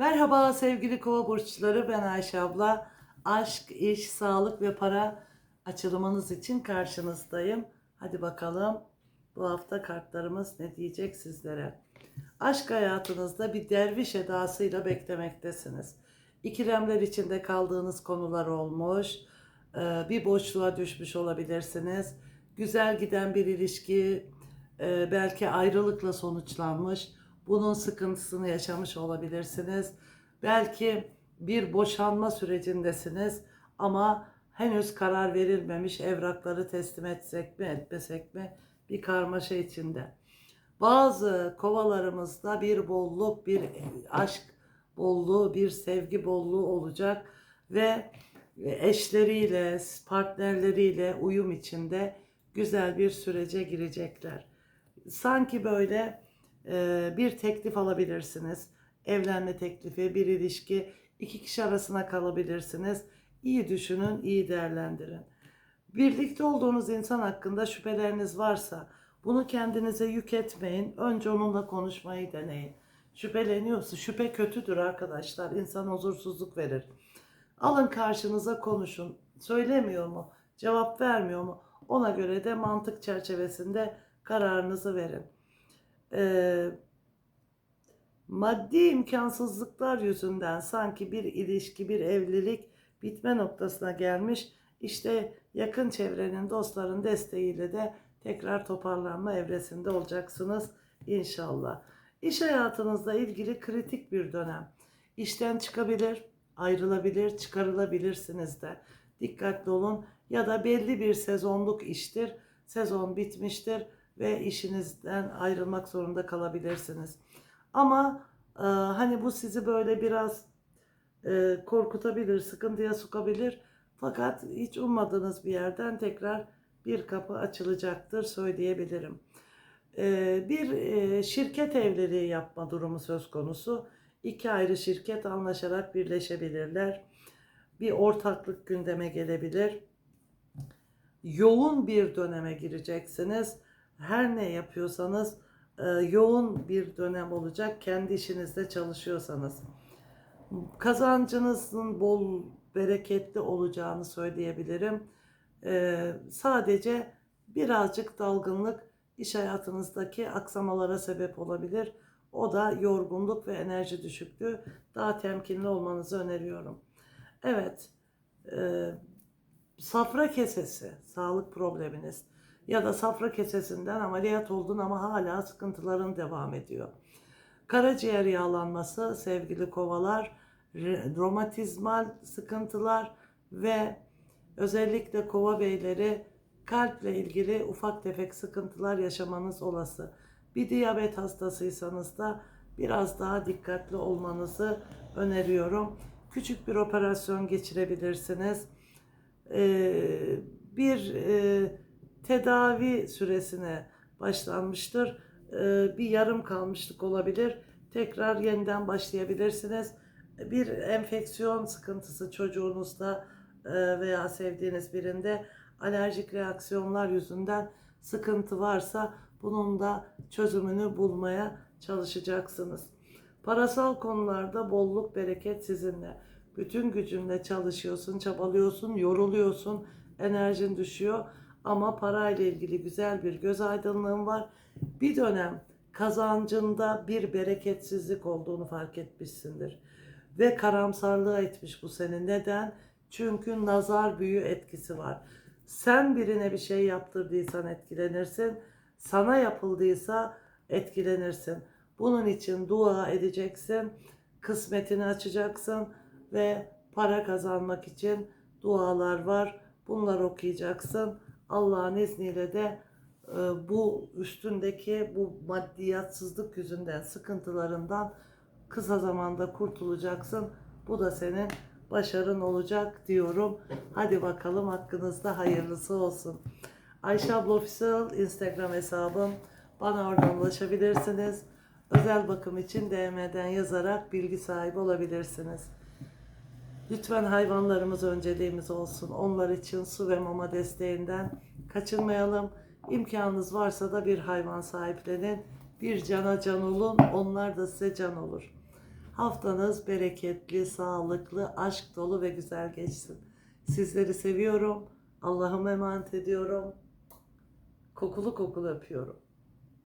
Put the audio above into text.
Merhaba sevgili kova burçları ben Ayşe abla. Aşk, iş, sağlık ve para açılımınız için karşınızdayım. Hadi bakalım bu hafta kartlarımız ne diyecek sizlere. Aşk hayatınızda bir derviş edasıyla beklemektesiniz. İkilemler içinde kaldığınız konular olmuş. Ee, Bir boşluğa düşmüş olabilirsiniz. Güzel giden bir ilişki e, belki ayrılıkla sonuçlanmış. Bunun sıkıntısını yaşamış olabilirsiniz. Belki bir boşanma sürecindesiniz ama henüz karar verilmemiş evrakları teslim etsek mi etmesek mi bir karmaşa içinde. Bazı kovalarımızda bir bolluk, bir aşk bolluğu, bir sevgi bolluğu olacak ve eşleriyle, partnerleriyle uyum içinde güzel bir sürece girecekler. Sanki böyle bir teklif alabilirsiniz. Evlenme teklifi, bir ilişki, iki kişi arasına kalabilirsiniz. İyi düşünün, iyi değerlendirin. Birlikte olduğunuz insan hakkında şüpheleriniz varsa bunu kendinize yük etmeyin. Önce onunla konuşmayı deneyin. Şüpheleniyorsa şüphe kötüdür arkadaşlar. İnsan huzursuzluk verir. Alın karşınıza konuşun. Söylemiyor mu? Cevap vermiyor mu? Ona göre de mantık çerçevesinde kararınızı verin. Ee, maddi imkansızlıklar yüzünden sanki bir ilişki, bir evlilik bitme noktasına gelmiş. İşte yakın çevrenin, dostların desteğiyle de tekrar toparlanma evresinde olacaksınız inşallah. İş hayatınızla ilgili kritik bir dönem. İşten çıkabilir, ayrılabilir, çıkarılabilirsiniz de. Dikkatli olun ya da belli bir sezonluk iştir. Sezon bitmiştir ve işinizden ayrılmak zorunda kalabilirsiniz. Ama e, hani bu sizi böyle biraz e, korkutabilir, sıkıntıya sokabilir. Fakat hiç ummadığınız bir yerden tekrar bir kapı açılacaktır söyleyebilirim. E, bir e, şirket evliliği yapma durumu söz konusu. İki ayrı şirket anlaşarak birleşebilirler. Bir ortaklık gündeme gelebilir. Yoğun bir döneme gireceksiniz. Her ne yapıyorsanız e, yoğun bir dönem olacak. Kendi işinizde çalışıyorsanız. Kazancınızın bol, bereketli olacağını söyleyebilirim. E, sadece birazcık dalgınlık iş hayatınızdaki aksamalara sebep olabilir. O da yorgunluk ve enerji düşüklüğü. Daha temkinli olmanızı öneriyorum. Evet, e, safra kesesi, sağlık probleminiz ya da safra kesesinden ameliyat oldun ama hala sıkıntıların devam ediyor. Karaciğer yağlanması sevgili kovalar, romatizmal sıkıntılar ve özellikle kova beyleri kalple ilgili ufak tefek sıkıntılar yaşamanız olası. Bir diyabet hastasıysanız da biraz daha dikkatli olmanızı öneriyorum. Küçük bir operasyon geçirebilirsiniz. Ee, bir e, tedavi süresine başlanmıştır. Ee, bir yarım kalmışlık olabilir. Tekrar yeniden başlayabilirsiniz. Bir enfeksiyon sıkıntısı çocuğunuzda e, veya sevdiğiniz birinde alerjik reaksiyonlar yüzünden sıkıntı varsa bunun da çözümünü bulmaya çalışacaksınız. Parasal konularda bolluk bereket sizinle. Bütün gücünle çalışıyorsun, çabalıyorsun, yoruluyorsun, enerjin düşüyor ama parayla ilgili güzel bir göz aydınlığın var. Bir dönem kazancında bir bereketsizlik olduğunu fark etmişsindir. Ve karamsarlığa etmiş bu seni. Neden? Çünkü nazar büyü etkisi var. Sen birine bir şey yaptırdıysan etkilenirsin. Sana yapıldıysa etkilenirsin. Bunun için dua edeceksin. Kısmetini açacaksın ve para kazanmak için dualar var. Bunlar okuyacaksın. Allah'ın izniyle de e, bu üstündeki bu maddiyatsızlık yüzünden sıkıntılarından kısa zamanda kurtulacaksın. Bu da senin başarın olacak diyorum. Hadi bakalım hakkınızda hayırlısı olsun. Ayşe abla Official Instagram hesabım. Bana oradan ulaşabilirsiniz. Özel bakım için DM'den yazarak bilgi sahibi olabilirsiniz. Lütfen hayvanlarımız önceliğimiz olsun. Onlar için su ve mama desteğinden kaçınmayalım. İmkanınız varsa da bir hayvan sahiplenin. Bir cana can olun. Onlar da size can olur. Haftanız bereketli, sağlıklı, aşk dolu ve güzel geçsin. Sizleri seviyorum. Allah'ıma emanet ediyorum. Kokulu kokulu öpüyorum.